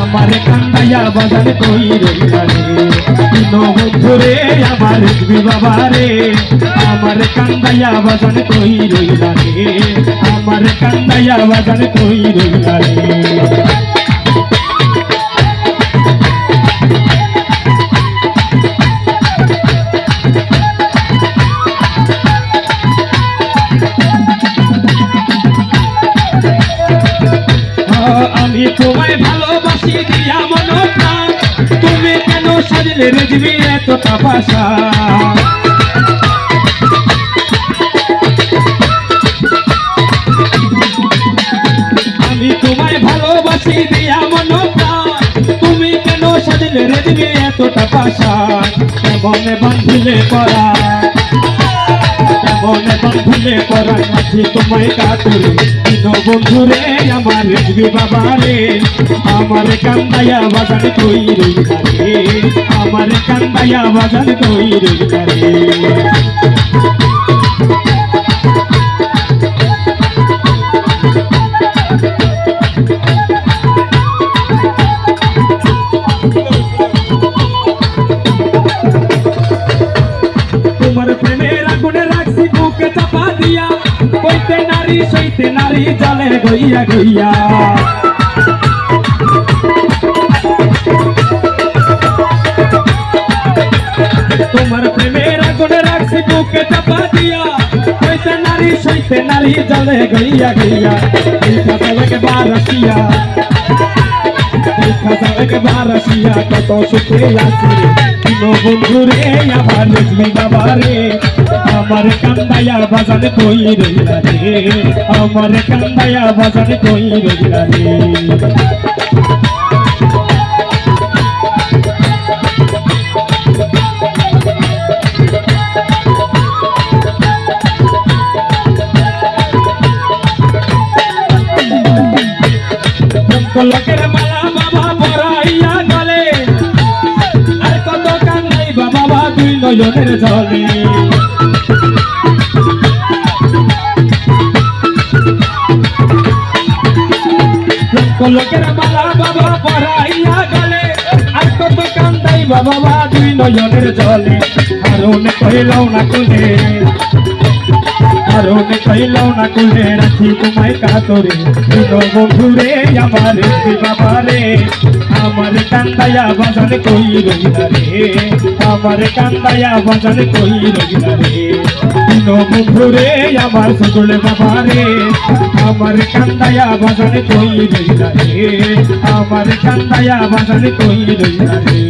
আমার কান্দাইয়া বাজান কই রে আমার রিজবি বাবা রে আমার কান্দাইয়া বাজান কই রইলা রে আমার কান্দাইয়া বাজান কই রইলা রে আমি তোমায় ভালোবাসি দিয়া মন প্রাণ তুমি কেন সাজলে রেজবি এত তাপাসা আমি তোমায় ভালোবাসি দিয়া মন প্রাণ তুমি কেন সাজলে রেজবি এত তাপাসা কেমন বান্ধিলে পড়া? মনে বন্ধুলে পরাণ আছি তোমায় কাতুরে। দিন বন্ধুরে, আমার রেজবি বাবা রে আমার কান্দায়া বাজান কই রইলা রে আমার কান্দায়া বাজান কই রইলা রে তোমার প্রেমের আগুনে রাখছি বুকে চাপা দিয়া কইতে নারী সইতে নারী জলে গইয়া গইয়া তোমার প্রেমের আগুনে রাখছি বুকে চাপা দিয়া কইতে নারী সইতে নারী জলে গইয়া গইয়া এই কাছে বারাসিয়া দেখা যাবে বারাসিয়া কত সুখে আছি দিন বন্ধু রে আমার লক্ষ্মী বাবা রে আমার কান্দায়া বাজান কই রইলা রে আমার কান্দায়া বাজান কই রইলা রে লোকের মালা বাবা পরাইয়া গলে। আর কত কান্দাই বাবা, দুই নয়নের জলে। লোকের মালা বাবা পরাইয়া গলে, আর কত কান্দাই বাবা দুই নয়নের জলে। অনেক কইলাও না কোলে কারণ কইলাও না কোলে, রাখি তোমায় কাতরে। দিন বন্ধুরে, আমার বাবা রে আমার কান্দায়া বাজার কই রইলা রে। আমার কান্দায়া বাজার কই রইলা রে। দিন বন্ধুরে আমার সকলে বাবারে আমার কান্দায়া বাজারে তৈরি রে? আমার কান্দায়া বাজারে তৈরি রে?